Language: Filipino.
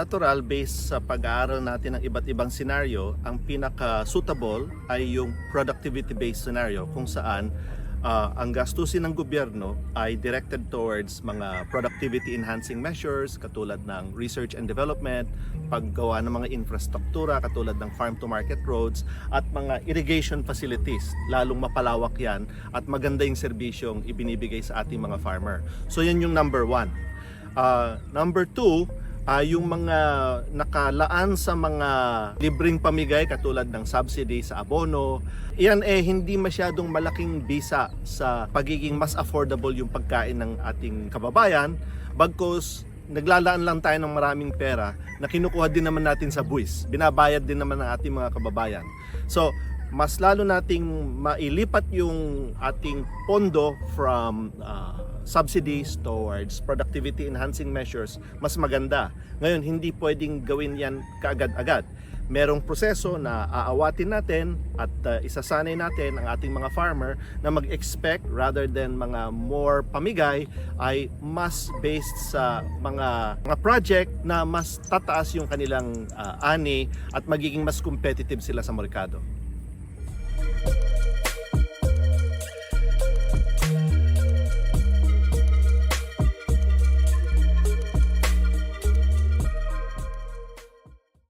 Natural, based sa pag-aaral natin ng iba't ibang senaryo, ang pinaka-suitable ay yung productivity-based scenario kung saan ah, ang gastusin ng gobyerno ay directed towards mga productivity enhancing measures katulad ng research and development, paggawa ng mga infrastruktura katulad ng farm to market roads at mga irrigation facilities. Lalong mapalawak yan at maganda yung serbisyong ibinibigay sa ating mga farmer. So yan yung number one. Ah, number two, ah, yung mga nakalaan sa mga libreng pamigay katulad ng subsidy sa abono, iyan eh hindi masyadong malaking bisa sa pagiging mas affordable yung pagkain ng ating kababayan bagkus naglalaan lang tayo ng maraming pera na kinukuha din naman natin sa buwis. Binabayad din naman ng ating mga kababayan. So, mas lalo nating mailipat yung ating pondo from uh, subsidies towards productivity enhancing measures, mas maganda. Ngayon, hindi pwedeng gawin yan kaagad-agad. Merong proseso na aawatin natin at uh, isasanay natin ang ating mga farmer na mag-expect rather than mga more pamigay ay mas based sa mga, mga project na mas tataas yung kanilang uh, ani at magiging mas competitive sila sa merkado.